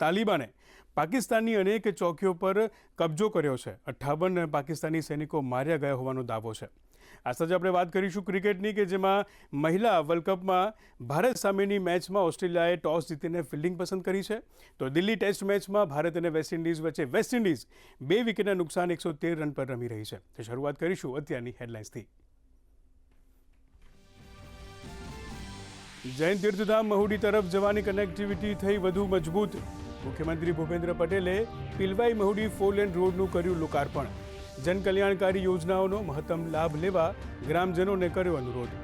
તાલિબાને પાકિસ્તાનની અનેક ચોકીઓ પર કબજો કર્યો છે. અઠ્ઠાવન પાકિસ્તાની સૈનિકો માર્યા ગયા હોવાનો દાવો છે. આ સાથે આપણે વાત કરીશું ક્રિકેટની કે જેમાં મહિલા વર્લ્ડ કપમાં ભારત સામેની મેચમાં ઓસ્ટ્રેલિયાએ ટોસ જીતીને ફિલ્ડિંગ પસંદ કરી છે. તો દિલ્હી ટેસ્ટ મેચમાં ભારત અને વેસ્ટ ઇન્ડિઝ વચ્ચે વેસ્ટ ઇન્ડિઝ બે વિકેટના નુકસાન એકસો તેર રન પર રમી રહી છે. તો શરૂઆત કરીશું અત્યારની હેડલાઇન્સથી. જૈન તીર્થધામ મહુડી તરફ જવાની કનેક્ટિવિટી થઈ વધુ મજબૂત મુખ્યમંત્રી ભૂપેન્દ્ર પટેલે પિલવાઈ મહુડી ફોર લેન રોડનું કર્યું લોકાર્પણ. જનકલ્યાણકારી યોજનાઓનો મહત્તમ લાભ લેવા ગ્રામજનોને કર્યો અનુરોધ.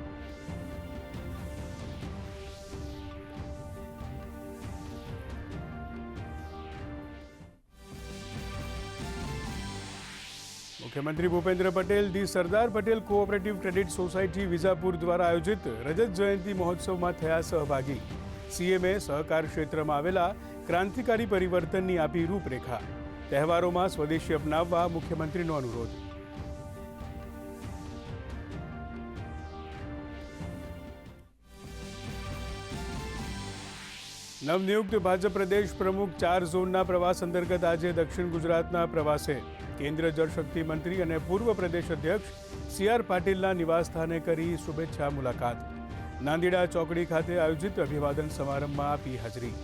મુખ્યમંત્રી Bhupendra Patel the Sardar Patel cooperative credit society Vijapur દ્વારા આયોજિત રજત જયંતિ મહોત્સવમાં થયા સહભાગી. સીએમએ સહકાર ક્ષેત્રમાં આવેલા ક્રાંતિકારી પરિવર્તનની આપી રૂપરેખા. તહેવારોમાં સ્વદેશી અપનાવવા મુખ્યમંત્રીનો અનુરોધ. નવનિયુક્ત ભાજપ પ્રદેશ પ્રમુખ ચાર ઝોનના પ્રવાસ અંતર્ગત આજે દક્ષિણ ગુજરાતના પ્રવાસે કેન્દ્ર જળશક્તિ મંત્રી અને પૂર્વ પ્રદેશ અધ્યક્ષ સી આર પાટીલના નિવાસસ્થાને કરી શુભેચ્છા મુલાકાત. નાંદીડા ચોકડી ખાતે આયોજિત અભિવાદન સમારંભમાં આપી હાજરી.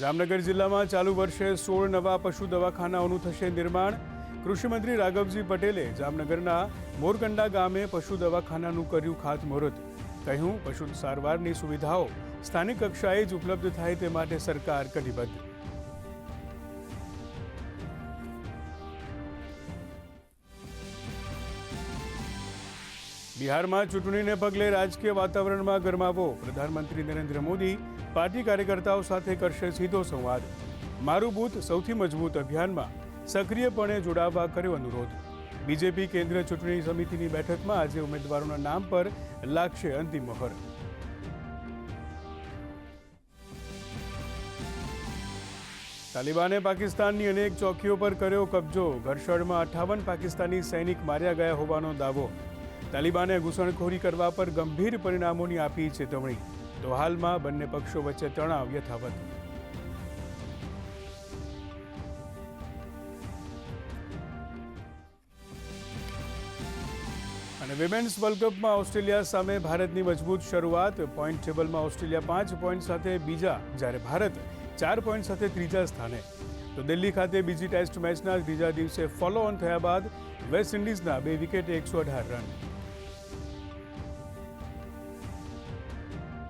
જામનગર જિલ્લામાં ચાલુ વર્ષે સોળ નવા પશુ દવાખાનાઓનું થશે નિર્માણ. કૃષિમંત્રી રાઘવજી પટેલે જામનગરના મોરકંડા ગામે પશુ દવાખાનાનું કર્યું ખાતમુહૂર્ત. કહ્યું પશુ સારવારની સુવિધાઓ સ્થાનિક કક્ષાએ જ ઉપલબ્ધ થાય તે માટે સરકાર કટિબદ્ધ. બિહારમાં ચૂંટણીને પગલે રાજકીય વાતાવરણમાં ગરમાવો. પ્રધાનમંત્રી નરેન્દ્ર મોદી પાર્ટી કાર્યકર્તાઓ સાથે કરશે સીધો સંવાદ. મારું બૂથ સૌથી મજબૂત અભિયાનમાં સક્રિયપણે જોડાવા કર્યો અનુરોધ. બીજેપી કેન્દ્રીય ચૂંટણી સમિતિની બેઠકમાં આજે ઉમેદવારોના નામ પર લાગશે અંતિમ મહોર. તાલિબાને પાકિસ્તાનની અનેક ચોકીઓ પર કર્યો કબજો. ઘર્ષણમાં અઠ્ઠાવન પાકિસ્તાની સૈનિક માર્યા ગયા હોવાનો દાવો. તાલિબાને ઘૂસણખોરી કરવા પર ગંભીર પરિણામોની આપી ચેતવણી. તો હાલમાં બંને પક્ષો વચ્ચે તણાવ યથાવત. અને વિમેન્સ વર્લ્ડ કપમાં ઓસ્ટ્રેલિયા સામે ભારતની મજબૂત શરૂઆત. પોઈન્ટ ટેબલમાં ઓસ્ટ્રેલિયા પાંચ પોઈન્ટ સાથે બીજા, જ્યારે ભારત ચાર પોઈન્ટ સાથે ત્રીજા સ્થાને. તો દિલ્હી ખાતે બીજી ટેસ્ટ મેચના ત્રીજા દિવસે ફોલો ઓન થયા બાદ વેસ્ટ ઇન્ડિઝના બે વિકેટે એકસો અઢાર રન.